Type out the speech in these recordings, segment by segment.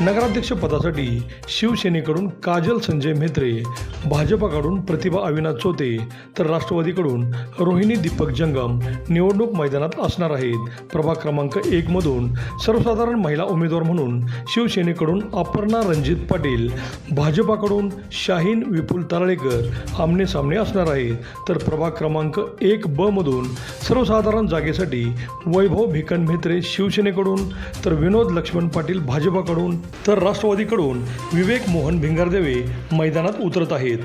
नगराध्यक्ष पदासाठी शिवसेनेकडून काजल संजय म्हेत्रे भाजपाकडून प्रतिभा अविनाश चोते तर राष्ट्रवादीकडून रोहिणी दीपक जंगम निवडणूक मैदानात असणार आहेत. प्रभाग क्रमांक एकमधून सर्वसाधारण महिला उमेदवार म्हणून शिवसेनेकडून अपर्णा रणजित पाटील भाजपाकडून शाहीन विपुल तारळेकर आमने सामने असणार आहेत. तर प्रभाग क्रमांक एक ब मधून सर्वसाधारण जागेसाठी वैभव भिकन म्हेत्रे शिवसेनेकडून तर विनोद लक्ष्मण पाटील भाजपाकडून तर राष्ट्रवादीकडून विवेक मोहन भिंगारदेवे मैदानात उतरत आहेत.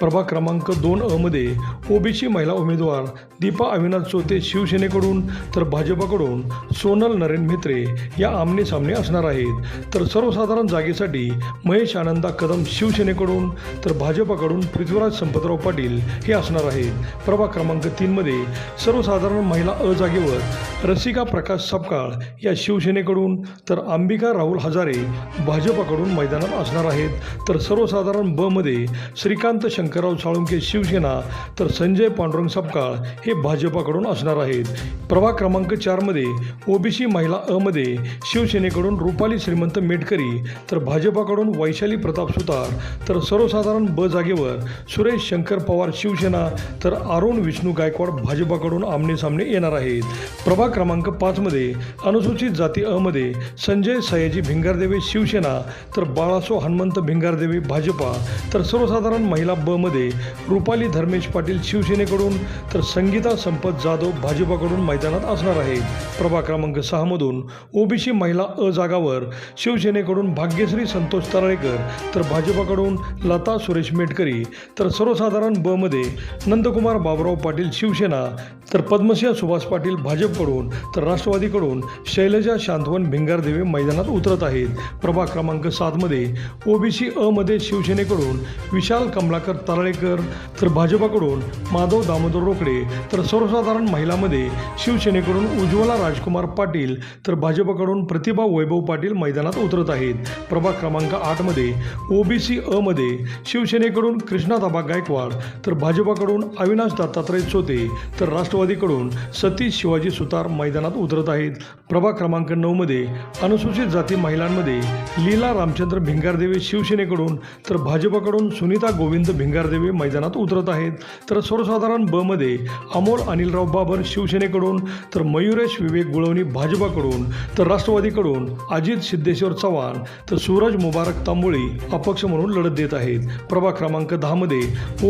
प्रभाग क्रमांक दोन अमध्ये ओबीसी महिला उमेदवार दीपा अविनाश चोते शिवसेनेकडून तर भाजपाकडून सोनल नरेन म्हेत्रे या आमने सामने असणार आहेत. तर सर्वसाधारण जागेसाठी महेश आनंदा कदम शिवसेनेकडून तर भाजपाकडून पृथ्वीराज संपतराव पाटील हे असणार आहेत. प्रभाग क्रमांक तीनमध्ये सर्वसाधारण महिला अ जागेवर रसिका प्रकाश सपकाळ या शिवसेनेकडून तर अंबिका राहुल हजारे भाजपाकडून मैदानात असणार आहेत. तर सर्वसाधारण ब मध्ये श्रीकांत शंकरराव साळुंके शिवसेना तर संजय पांडुरंग सपकाळ हे भाजपाकडून असणार आहेत. प्रभाग क्रमांक चारमध्ये ओबीसी महिला अमध्ये शिवसेनेकडून रुपाली श्रीमंत मेटकरी तर भाजपाकडून वैशाली प्रताप सुतार तर सर्वसाधारण ब जागेवर सुरेश शंकर पवार शिवसेना तर अरुण विष्णू गायकवाड भाजपाकडून आमने सामने येणार आहेत. प्रभाग क्रमांक पाचमध्ये अनुसूचित जाती अमध्ये संजय सयाजी भिंगारदेवे शिवसेना तर बाळासो हनुमंत भिंगारदेवे भाजपा तर सर्वसाधारण महिला ब मध्ये रुपाली धर्मेश पाटील शिवसेनेकडून तर संगीता संपत जाधव भाजपाकडून मैदानात असणार आहे. प्रभा क्रमांक सहामधून ओबीसी महिला अ जागावर शिवसेनेकडून भाग्यश्री संतोष तराळेकर तर भाजपाकडून लता सुरेश मेटकरी तर सर्वसाधारण ब मध्ये नंदकुमार बाबुराव पाटील शिवसेना तर पद्मसिंह सुभाष पाटील भाजपकडून तर राष्ट्रवादीकडून शैलजा शांतवन भिंगारदेवे मैदानात उतरत आहेत. प्रभाग क्रमांक सातमध्ये ओबीसी अ मध्ये शिवसेनेकडून विशाल कमलाकर तारळेकर. तर भाजपाकडून माधव दामोदर रोकडे तर सर्वसाधारण महिलामध्ये शिवसेनेकडून उज्ज्वला राजकुमार पाटील तर भाजपाकडून प्रतिभा वैभव पाटील मैदानात उतरत आहेत. प्रभाग क्रमांक आठमध्ये ओबीसी अमध्ये शिवसेनेकडून कृष्णादाबा गायकवाड तर भाजपाकडून अविनाश दत्तात्रय चोते तर राष्ट्रवादीकडून सतीश शिवाजी सुतार मैदानात उतरत आहेत. प्रभाग क्रमांक नऊमध्ये अनुसूचित जाती महिलांमध्ये लीला रामचंद्र भिंगारदेवे शिवसेनेकडून तर भाजपाकडून सुनीता गोविंद भिंगारदेवी मैदानात उतरत आहेत. तर सर्वसाधारण ब मध्ये अमोल अनिलराव बाबर शिवसेनेकडून तर मयुरेश विवेक गुळवणी भाजपाकडून तर राष्ट्रवादीकडून अजित सिद्धेश्वर चव्हाण तर सूरज मुबारक तांबोळी अपक्ष म्हणून लढत देत आहेत. प्रभाग क्रमांक दहामध्ये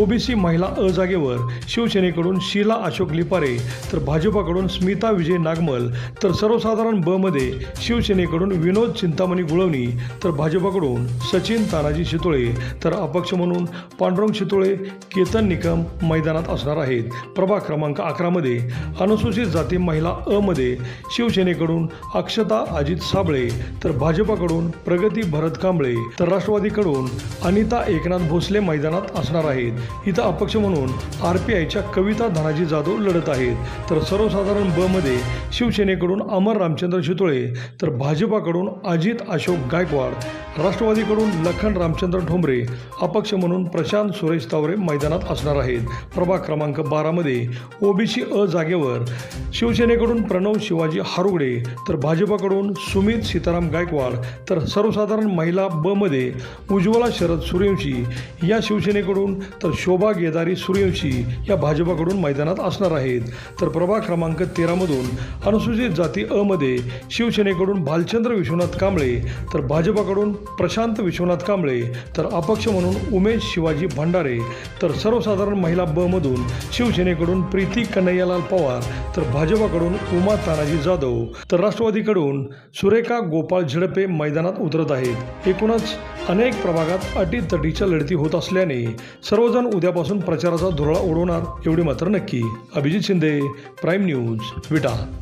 ओबीसी महिला अ जागेवर शिवसेनेकडून शीला अशोक लिपारे तर भाजपाकडून स्मिता विजय नागमल तर सर्वसाधारण ब मध्ये शिवसेनेकडून विनोद चिंतामणी गुळवणी तर भाजपाकडून सचिन तानाजी शितोळे तर अपक्ष म्हणून पांडुरंग शितोळे केतन निकम मैदानात असणार आहेत. प्रभाग क्रमांक अकरामध्ये अनुसूचित जाती महिला अ मध्ये शिवसेनेकडून अक्षता अजित साबळे तर भाजपाकडून प्रगती भरत कांबळे तर राष्ट्रवादीकडून अनिता एकनाथ भोसले मैदानात असणार आहेत. इथं अपक्ष म्हणून आर पी आयच्या कविता धनाजी जाधव लढत आहेत. तर सर्वसाधारण ब मध्ये शिवसेनेकडून अमर रामचंद्र शितोळे तर भाजपाकडून अजित अशोक गायकवाड राष्ट्रवादीकडून लखन रामचंद्र ठोंबरे अपक्ष म्हणून प्रशांत सुरेश तावरे मैदानात असणार आहेत. प्रभाग क्रमांक बारामध्ये ओबीसी अ जागेवर शिवसेनेकडून प्रणव शिवाजी हारुगडे तर भाजपाकडून सुमित सीताराम गायकवाड तर सर्वसाधारण महिला ब मध्ये उज्ज्वला शरद सूर्यवंशी या शिवसेनेकडून तर शोभा गेदारी सूर्यवंशी या भाजपाकडून मैदानात असणार आहेत. तर प्रभाग क्रमांक तेरामधून अनुसूचित जाती अ मध्ये शिवसेनेकडून भालचंद्र विश्वनाथ कांबळे तर भाजपाकडून प्रशांत विश्वनाथ कांबळे तर अपक्ष म्हणून उमेश शिवाजी भंडारे. तर सर्वसाधारण महिला ब मधून शिवसेनेकडून प्रीती कन्हैयालाल पवार तर भाजपाकडून उमा तानाजी जाधव तर राष्ट्रवादीकडून सुरेखा गोपाळ झिडपे मैदानात उतरत आहेत. एकूणच अनेक प्रभागात अटीतटीच्या लढती होत असल्याने सर्वजण उद्यापासून प्रचाराचा धुरळा उडवणार एवढी मात्र नक्की. Abhijit Shinde prime news Vita.